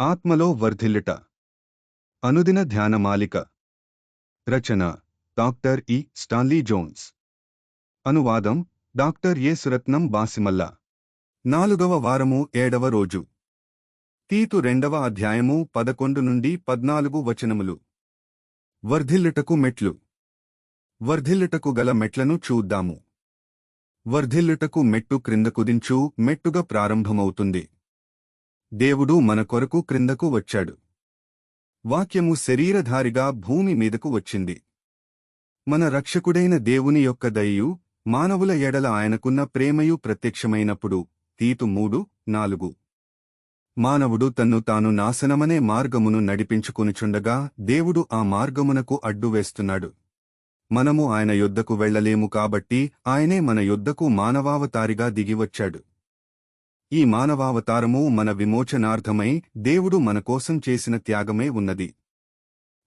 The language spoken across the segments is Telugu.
ఆత్మలో వర్ధిల్లుట. అనుదిన ధ్యానమాలిక రచన డాక్టర్ ఇ. Stanley Jones. అనువాదం డాక్టర్ ఏ. సురత్నం బాసిమల్ల. నాలుగవ వారము ఏడవ రోజు. తీతు రెండవ అధ్యాయము పదకొండు నుండి పద్నాలుగు వచనములు. వర్ధిల్లుటకు మెట్లు. వర్ధిల్లుటకు గల మెట్లను చూద్దాము. వర్ధిల్లుటకు మెట్టు క్రింద కుదించు మెట్టుగా ప్రారంభమవుతుంది. దేవుడు మన కొరకు క్రిందకు వచ్చాడు. వాక్యము శరీరధారిగా భూమి మీదకు వచ్చింది. మన రక్షకుడైన దేవుని యొక్క దయయు మానవుల ఎడల ఆయనకున్న ప్రేమయు ప్రత్యక్షమైనప్పుడు తీతు మూడు నాలుగు. మానవుడు తన్ను తాను నాశనమనే మార్గమును నడిపించుకునిచుండగా దేవుడు ఆ మార్గమునకు అడ్డువేస్తున్నాడు మనము ఆయన యొద్దకు వెళ్ళలేము కాబట్టి ఆయనే మన యొద్దకు మానవావతారిగా దిగివచ్చాడు. ఈ మానవావతారము మన విమోచనార్థమై దేవుడు మనకోసం చేసిన త్యాగమే ఉన్నది.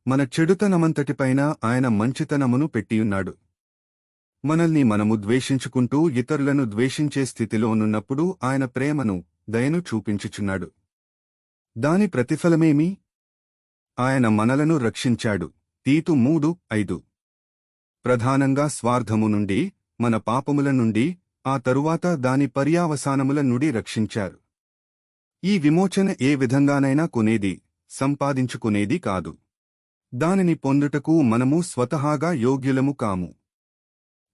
మన చెడుతనమంతటిపైన ఆయన మంచితనమును పెట్టియున్నాడు. మనల్ని మనము ద్వేషించుకుంటూ ఇతరులను ద్వేషించే స్థితిలోనున్నప్పుడు ఆయన ప్రేమను దయను చూపించుచున్నాడు. దాని ప్రతిఫలమేమి? ఆయన మనలను రక్షించాడు. తీతు మూడు ఐదు. ప్రధానంగా స్వార్థము నుండి మన పాపముల నుండి ఆ తరువాత దాని పర్యావసానముల నుండి రక్షించారు. ఈ విమోచన ఏ విధంగానైనా కొనేది సంపాదించుకునేది కాదు. దానిని పొందుటకు మనము స్వతహాగా యోగ్యులము కాము.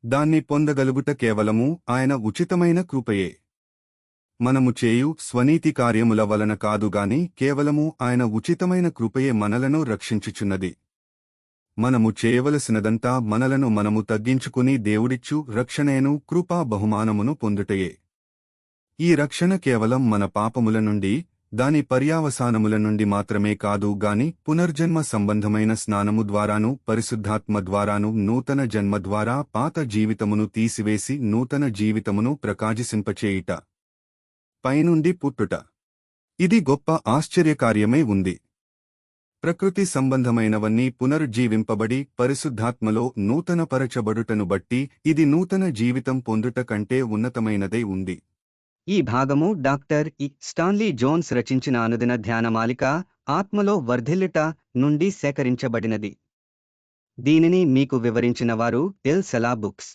దాన్ని పొందగలుగుట కేవలము ఆయన ఉచితమైన కృపయే. మనము చేయు స్వనీతి కార్యముల వలన కాదుగాని కేవలము ఆయన ఉచితమైన కృపయే మనలను రక్షించుచున్నది. మనము చేయవలసినదంతా మనలను మనము తగ్గించుకుని దేవుడిచ్చు రక్షణేను కృపా బహుమానమును పొందుటయే. ఈ రక్షణ కేవలం మన పాపముల నుండి దాని పర్యావసానముల నుండి మాత్రమే కాదు గాని పునర్జన్మ సంబంధమైన స్నానము ద్వారాను పరిశుద్ధాత్మ ద్వారాను నూతన జన్మ ద్వారా పాత జీవితమును తీసివేసి నూతన జీవితమును ప్రకాశింపచేయుట. పైనుండి పుట్టుట. ఇది గొప్ప ఆశ్చర్యకార్యమై ఉంది. ప్రకృతి సంబంధమైనవన్నీ పునరుజ్జీవింపబడి పరిశుద్ధాత్మలో నూతనపరచబడుటను బట్టి ఇది నూతన జీవితం పొందుట కంటే ఉన్నతమైనదై ఉంది. ఈ భాగము డాక్టర్ ఇ. స్టాన్లీ జోన్స్ రచించిన అనుదిన ధ్యానమాలిక ఆత్మలో వర్ధిల్లుట నుండి సేకరించబడినది. దీనిని మీకు వివరించిన వారు ఎల్. సెలా బుక్స్.